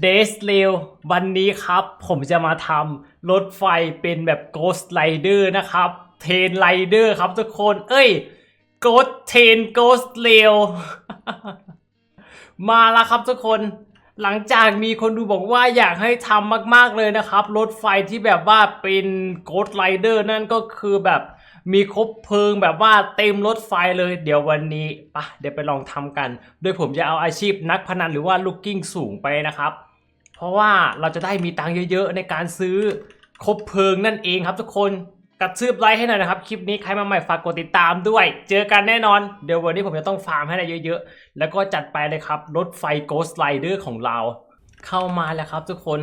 เดสเลววันนี้ครับ ผมจะมาทำรถไฟเป็นแบบ Ghost Rider นะครับ เทนไรเดอร์ครับทุกคน เอ้ย Ghost เทน Ghost Rail มาแล้วครับทุกคน หลังจากมีคนดูบอกว่าอยากให้ทำมากๆเลยนะครับ รถไฟที่แบบว่าเป็น Ghost Rider นั่นก็คือแบบ มีครบเพลิงแบบว่าเต็มรถไฟเลย เดี๋ยววันนี้ปะเดี๋ยวไปลองทำกัน โดยผมจะเอาอาชีพนักพนันหรือว่าลูกกิ้งสูงไปนะครับ เพราะว่าเราจะได้มีตังค์เยอะๆ ในการซื้อครบเพลิงนั่นเองครับทุกคนกระชืบไลค์ให้หน่อยนะครับ คลิปนี้ใครมาใหม่ฝากกดติดตามด้วย เจอกันแน่นอน เดี๋ยววันนี้ผมจะต้องฟาร์มให้ได้เยอะๆ แล้วก็จัดไปเลยครับ รถไฟ Ghost Rider ของเรา เข้ามาแล้วครับทุกคน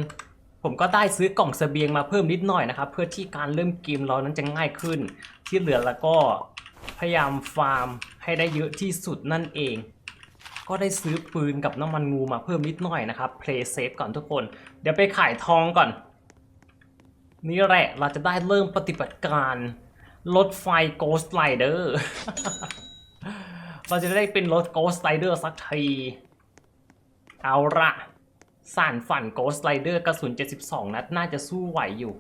ผมก็ได้ซื้อกล่องเสบียงมาเพิ่มนิดหน่อยนะครับ เพื่อที่การเริ่มเกมเรานั้นจะง่ายขึ้น ที่เหลือแล้วก็พยายามฟาร์มให้ได้เยอะที่สุดนั่นเอง ก็ได้ซื้อปืนกับน้ำมันงูมาเพิ่มนิดหน่อยนะครับ play safe ก่อนทุกคน เดี๋ยวไปขายทองก่อน นี่แหละเราจะได้เริ่มปฏิบัติการรถไฟ Ghost Rider เราจะได้เป็นรถ Ghost Rider สักที เอาละ สารฝัน Ghost Rider กระสุน 72 นัด น่าจะสู้ไหวอยู่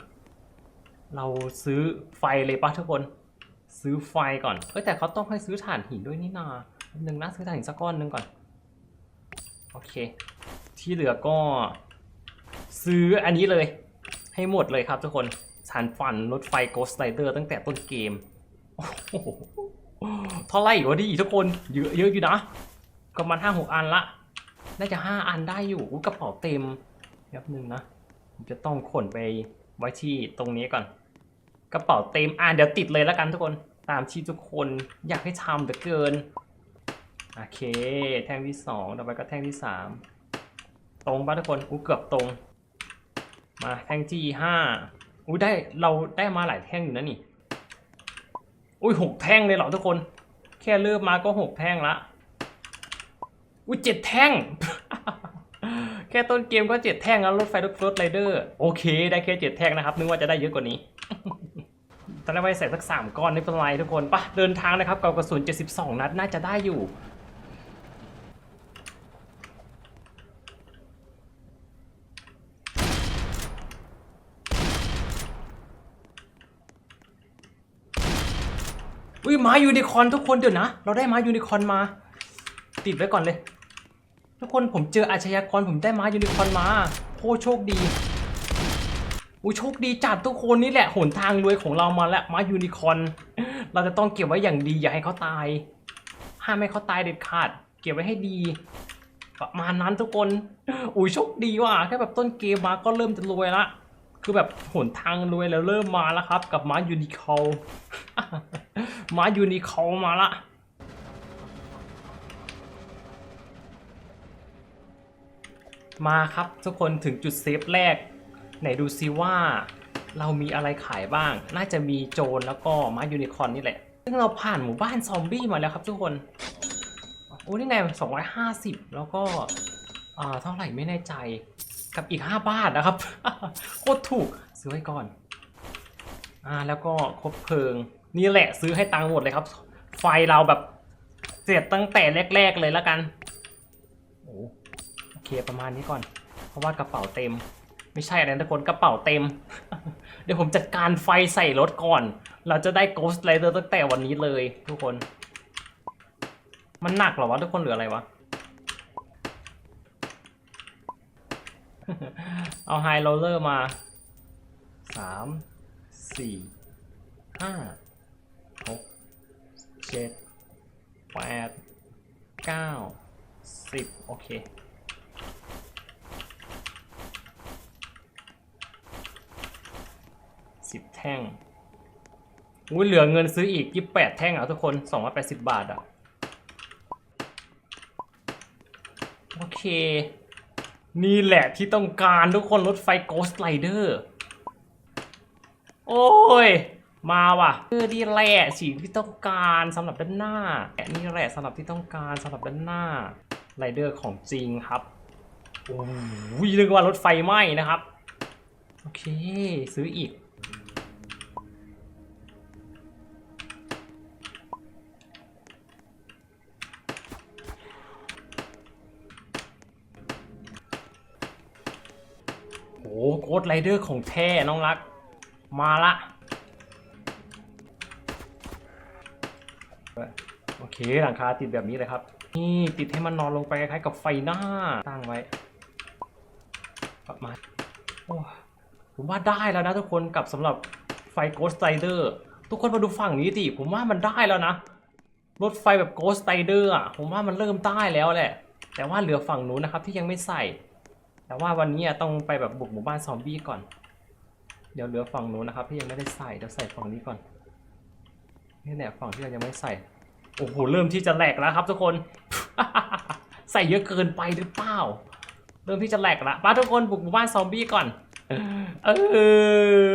เราซื้อไฟเลยปะทุกคน ซื้อไฟก่อน เอ้ยแต่เขาต้องให้ซื้อถ่านหินด้วยนี่นาแป๊บนึงนะซื้อถ่านหินสักก้อนหนึ่งก่อน โอเค ที่เหลือก็ ซื้ออันนี้เลย ให้หมดเลยครับทุกคนสารฝันรถไฟ Ghost Rider ตั้งแต่ต้นเกมโอ้โหเท่าไหร่วะดิทุกคน เยอะเยอะอยู่นะประมาณห้าหกอันละ น่าจะห้าอันได้อยู่กระเป๋าเต็มแป๊บนึงนะผมจะต้องขนไปไว้ที่ตรงนี้ก่อน กระเป๋าเต็มอ่าเดี๋ยวติดเลยแล้วกันทุกคนตามที่ทุกคนอยากให้ทำเหลือเกินโอเค แท่งที่สองต่อไปก็แท่งที่สามตรงป่ะทุกคนอู้เกือบตรง มาแท่งที่ห้าอุ้ได้เราได้มาหลายแท่งอยู่นะนี่อุ้ยหกแท่งเลยเหรอทุกคน แค่เริ่มมาก็หกแท่งละ อุ้ยเจ็ดแท่ง แค่ต้นเกมก็เจ็ดแท่งแล้วรถไฟรถรถไรเดอร์โอเค ได้แค่เจ็ดแท่งนะครับนึกว่าจะได้เยอะกว่านี้ตอนแรกว่าจะใส่สักสามก้อนไม่เป็นไรทุกคนปะเดินทางนะครับกับกระสุน72 นัดน่าจะได้อยู่อุ้ยม้ายูนิคอร์นทุกคนเดี๋ยวนะ เราได้ม้ายูนิคอร์นมา ติดไว้ก่อนเลย ทุกคนผมเจออาชญากรผมได้ม้ายูนิคอร์นมาโคโชคดีอุ้ยโชคดีจัดทุกคนนี่แหละหนทางรวยของเรามาแล้วม้ายูนิคอร์นเราจะต้องเก็บไว้อย่างดีอย่าให้เขาตายห้ามให้เขาตายเด็ดขาด เก็บไว้ให้ดี ประมาณนั้นทุกคนอุ้ยโชคดีว่ะแค่แบบต้นเกมมาก็เริ่มจะรวยละคือแบบหนทางรวยแล้วเริ่มมาแล้วครับ กับม้ายูนิคอร์ม้ายูนิคอร์มาละ มาครับทุกคนถึงจุดเซฟแรก ไหนดูซิว่าเรามีอะไรขายบ้าง น่าจะมีโจรแล้วก็มายูนิคอนนี่แหละ ซึ่งเราผ่านหมู่บ้านซอมบี้มาแล้วครับทุกคน โอ้นี่ไง250 แล้วก็อ่าเท่าไหร่ไม่แน่ใจ กับอีก 5 บาทนะครับ โคตรถูกซื้อไว้ก่อน อ่าแล้วก็ครบเพลิง นี่แหละซื้อให้ตังค์หมดเลยครับ ไฟเราแบบเสร็จตั้งแต่แรก ๆ เลยแล้วกัน เคประมาณนี้ก่อน เพราะว่ากระเป๋าเต็ม ไม่ใช่อะไรทุกคนกระเป๋าเต็ม เดี๋ยวผมจัดการไฟใส่รถก่อน เราจะได้ Ghost Rider ตั้งแต่วันนี้เลยทุกคน มันหนักเหรอวะทุกคนหรืออะไรวะ เอาไฮโรเลอร์มาสามสี่ห้าหกเจ็ดแปดเก้าสิบโอเค สิบแท่งอุ้ยเหลือเงินซื้ออีกยี่แปดแท่งอะทุกคนสองร้อยแปดสิบบาทอะ โอเค นี่แหละที่ต้องการทุกคนรถไฟ Ghost Rider โอ้ย มาว่ะเออนี่แหละสิ่งที่ต้องการสำหรับด้านหน้าแนี่แหละสำหรับที่ต้องการสำหรับด้านหน้าไรเดอร์ของจริงครับโอ้ยเรียกว่ารถไฟไหม้นะครับ โอเค ซื้ออีก โอ้ดไรเดอร์ของแท้น้องรัก มาละ โอเคหลังคาติดแบบนี้เลยครับ นี่ติดให้มันนอนลงไปคล้ายๆกับไฟหน้า ตั้งไว้ประมาณโอ้ผมว่าได้แล้วนะทุกคนกับสำหรับไฟ Ghost Rider ทุกคนมาดูฝั่งนี้ดิผมว่ามันได้แล้วนะ รถไฟแบบ Ghost Rider อะผมว่ามันเริ่มได้แล้วแหละ แต่ว่าเหลือฝั่งนู้นนะครับที่ยังไม่ใส่ แต่ว่าวันนี้อะต้องไปแบบบุกหมู่บ้านซอมบี้ก่อน เดี๋ยวเหลือฝั่งนู้นนะครับที่ยังไม่ได้ใส่เดี๋ยวใส่ฝั่งนี้ก่อนนี่แหละฝั่งที่เรายังไม่ใส่ โอ้โหเริ่มที่จะแหลกแล้วครับทุกคน ใส่เยอะเกินไปหรือเปล่า เริ่มที่จะแหลกละป้าทุกคนบุกหมู่บ้านซอมบี้ก่อน เอ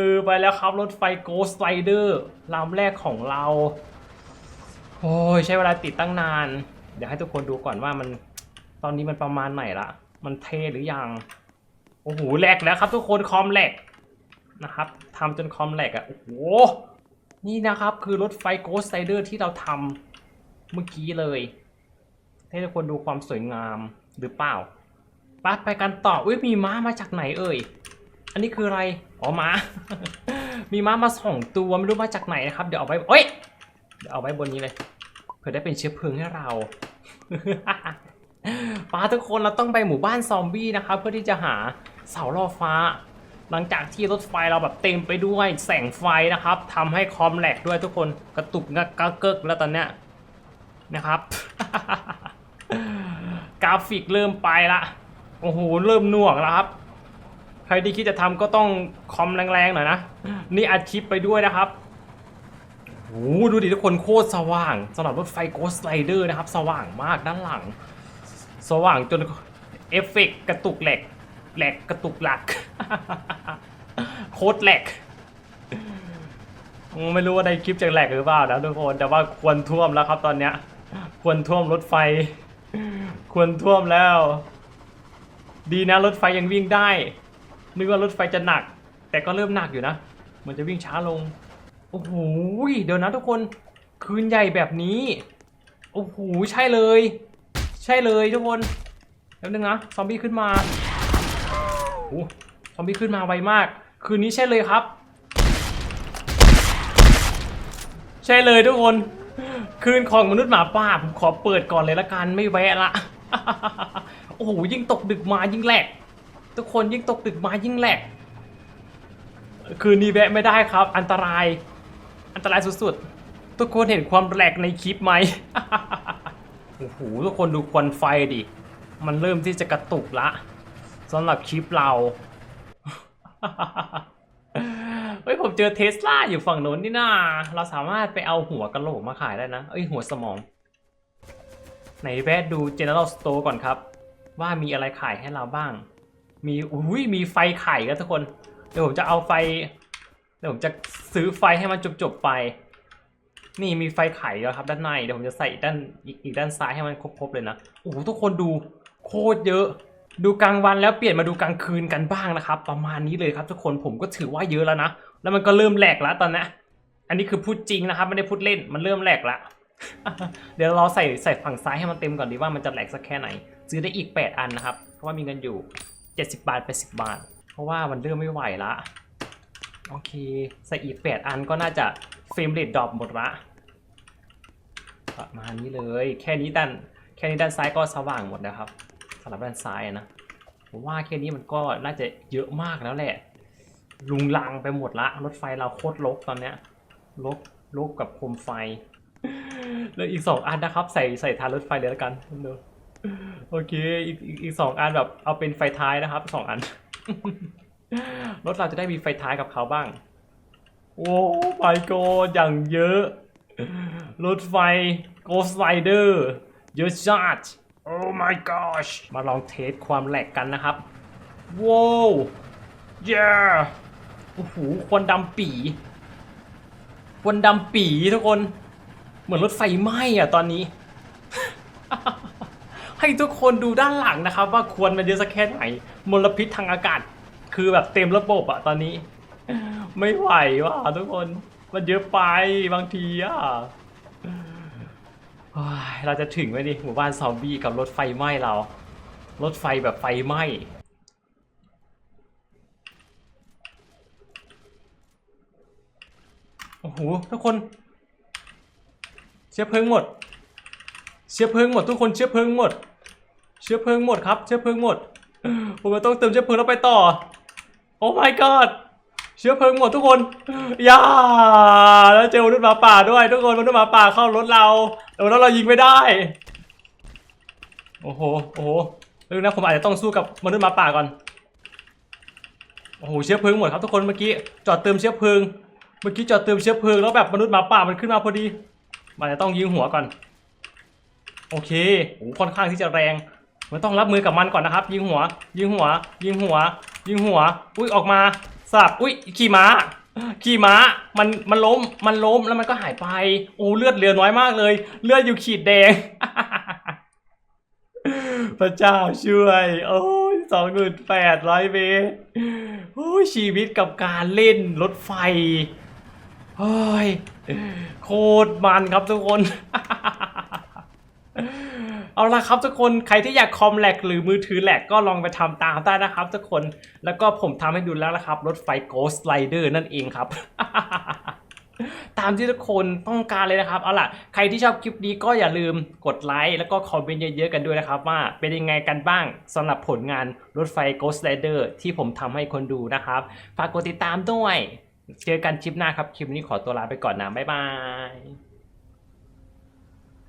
อไปแล้วครับรถไฟ Ghost Rider ลำแรกของเรา โอ้ยใช้เวลาติดตั้งนาน เดี๋ยวให้ทุกคนดูก่อนว่ามันตอนนี้มันประมาณไหนละ มันเทหรือยังโอ้โหแหลกแล้วครับทุกคนคอมแหลกนะครับทำจนคอมแหลกอะ่ะโอ้โหนี่นะครับคือรถไฟ Ghost Rider ที่เราทำเมื่อกี้เลยให้ทุกคนดูความสวยงามหรือเปล่าไปไปกันต่ออุ้ยมีม้ามาจากไหนเอ่ย อันนี้คืออะไร อ๋อม้า มีม้ามาสองตัวไม่รู้มาจากไหนนะครับ เดี๋ยวเอาไว้เอ้ย เดี๋ยวเอาไว้บนนี้เลย เผื่อได้เป็นเชื้อเพลิงให้เรา ป้าทุกคนเราต้องไปหมู่บ้านซอมบี้นะครับเพื่อที่จะหาเสาล่อฟ้า หลังจากที่รถไฟเราแบบเต็มไปด้วยแสงไฟนะครับทำให้คอมแหลกด้วยทุกคนกระตุกงักกะเกิกแล้วตอนเนี้ยนะครับ กราฟิกเริ่มไปละโอ้โหเริ่มหน่วงแล้วครับ ใครที่คิดจะทำก็ต้องคอมแรงๆหน่อยนะนี่อัดคลิปไปด้วยนะครับโอ้ดูดิทุกคนโคตรสว่างสำหรับรถไฟ Ghost Rider นะครับ สว่างมากด้านหลัง สว่างจนเอฟเฟกต์กระตุกแหลกแหลกกระตุกหลัก โคตรแหลกไม่รู้ว่าในคลิปจะแหลกหรือเปล่านะทุกคนแต่ว่าควรท่วมแล้วครับตอนเนี้ย ควรท่วมรถไฟ ควรท่วมแล้ว ดีนะรถไฟยังวิ่งได้ นึกว่ารถไฟจะหนัก แต่ก็เริ่มหนักอยู่นะเหมือนจะวิ่งช้าลงโอ้โหเดี๋ยวนะทุกคนคืนใหญ่แบบนี้โอ้โหใช่เลย ใช่เลยทุกคนแล้วนึงนะซอมบี้ขึ้นมาโอ้ซอมบี้ขึ้นมาไวมาก คืนนี้ใช่เลยครับ ใช่เลยทุกคน คืนของมนุษย์หมาป่าผมขอเปิดก่อนเลยละกันไม่แวะละโอ้โหยิ่งตกดึกมายิ่งแหลก ทุกคนยิ่งตกดึกมายิ่งแหลก คืนนี้แวะไม่ได้ครับ อันตราย อันตรายสุดๆ ทุกคนเห็นความแหลกในคลิปไหม โอ้โหทุกคนดูควันไฟดิ มันเริ่มที่จะกระตุกละสำหรับคลิปเรา เฮ้ยผมเจอเทสลาอยู่ฝั่งโน้นนี่นาเราสามารถไปเอาหัวกะโหลกมาขายได้นะ เอ้ยหัวสมอง ไหนแวะดู General Store ก่อนครับ ว่ามีอะไรขายให้เราบ้าง มีอุ้ยมีไฟไข่ครับทุกคน เดี๋ยวผมจะเอาไฟ เดี๋ยวผมจะซื้อไฟให้มันจบๆไป นี่มีไฟไขแล้วครับด้านในเดี๋ยวผมจะใส่อีกด้านอีกอีกด้านซ้ายให้มันครบๆเลยนะโอ้โหทุกคนดูโคตรเยอะ ดูกลางวันแล้วเปลี่ยนมาดูกลางคืนกันบ้างนะครับ ประมาณนี้เลยครับทุกคนผมก็ถือว่าเยอะแล้วนะแล้วมันก็เริ่มแหลกแล้วตอนนี้อันนี้คือพูดจริงนะครับไม่ได้พูดเล่นมันเริ่มแหลกแล้วเดี๋ยวเราใส่ใส่ฝั่งซ้ายให้มันเต็มก่อนดีว่ามันจะแหลกสักแค่ไหน ซื้อได้อีก 8 อันนะครับ เพราะว่ามีเงินอยู่ 70 บาท80บาท เพราะว่ามันเริ่มไม่ไหวละโอเค ใส่อีก 8 อันก็น่าจะ ฟรมเรทดรอปหมดละประมาณนี้เลย แค่นี้ด้านแค่นี้ด้านซ้ายก็สว่างหมดแล้วครับสำหรับด้านซ้ายนะผมว่าแค่นี้มันก็น่าจะเยอะมากแล้วแหละ ลุงลังไปหมดละ รถไฟเราโคตรลกตอนเนี้ยลกลกกับโคมไฟ แล้วอีกสองอันนะครับ ใส่ใส่ทานรถไฟเลยแล้วกันโอเคอีกอีกสองอันแบบเอาเป็นไฟท้ายนะครับสองอัน รถเราจะได้มีไฟท้ายกับเขาบ้าง โอ้ไปโกอย่างเยอะ รถไฟ Ghost Rider เยอะจัด Oh my gosh มาลองเทสความแหลกกันนะครับ ว้าว yeah โอ้โหควันดำปีควันดำปีทุกคน เหมือนรถไฟไหม้อะตอนนี้ ให้ทุกคนดูด้านหลังนะครับ ว่าควันมันเยอะสักแค่ไหน มลพิษทางอากาศ คือแบบเต็มระบบอะตอนนี้ ไม่ไหวว่ะทุกคน มันเยอะไปบางทีอะเราจะถึงไหมดิหมู่บ้านซอมบี้กับรถไฟไหม้เรา รถไฟแบบไฟไหม้โอ้โหทุกคน เชื้อเพลิงหมด เชื้อเพลิงหมดทุกคนเชื้อเพลิงหมด เชื้อเพลิงหมดครับ เชื้อเพลิงหมดผมต้องเติมเชื้อเพลิงแล้วไปต่อ โอ้ my god เชื้อเพลิงหมดทุกคนอย่าแล้วเจอมนุษย์หมาป่าด้วย ทุกคนมนุษย์หมาป่าเข้ารถเราแต่รถเรายิงไม่ได้ โอ้โห โอ้โหเรื่องนะผมอาจจะต้องสู้กับมนุษย์หมาป่าก่อน โอ้โห เชื้อเพลิงหมดครับทุกคนเมื่อกี้ จอดเติมเชื้อเพลิง เมื่อกี้จอดเติมเชื้อเพลิงแล้วแบบมนุษย์หมาป่ามันขึ้นมาพอดีมันจะต้องยิงหัวก่อน โอเคโอ้โหค่อนข้างที่จะแรง มันต้องรับมือกับมันก่อนนะครับ ยิงหัว ยิงหัว ยิงหัว ยิงหัว อุ้ยออกมา สลับอุ้ยขี่ม้า ขี่ม้ามันมันล้มมันล้มแล้วมันก็หายไป โอ้เลือดเหลือน้อยมากเลย เลือดอยู่ขีดแดง พระเจ้าช่วย โอ้ยสองหมื่นแปดร้อยเมตรโอ้ยชีวิตกับการเล่นรถไฟโอ้ยโคตรมันครับทุกคน เอาละครับทุกคนใครที่อยากคอมแลกหรือมือถือแหลกก็ลองไปทำตามได้นะครับทุกคนแล้วก็ผมทำให้ดูแล้วนะครับ รถไฟ Ghost Rider นั่นเองครับตามที่ทุกคนต้องการเลยนะครับ เอาล่ะ ใครที่ชอบคลิปนี้ก็อย่าลืมกดไลค์แล้วก็คอมเมนต์เยอะๆกันด้วยนะครับ ว่าเป็นยังไงกันบ้างสำหรับผลงานรถไฟ Ghost Rider ที่ผมทำให้คนดูนะครับ ฝากกดติดตามด้วย เจอกันคลิปหน้าครับ คลิปนี้ขอตัวลาไปก่อนนะ บ๊ายบาย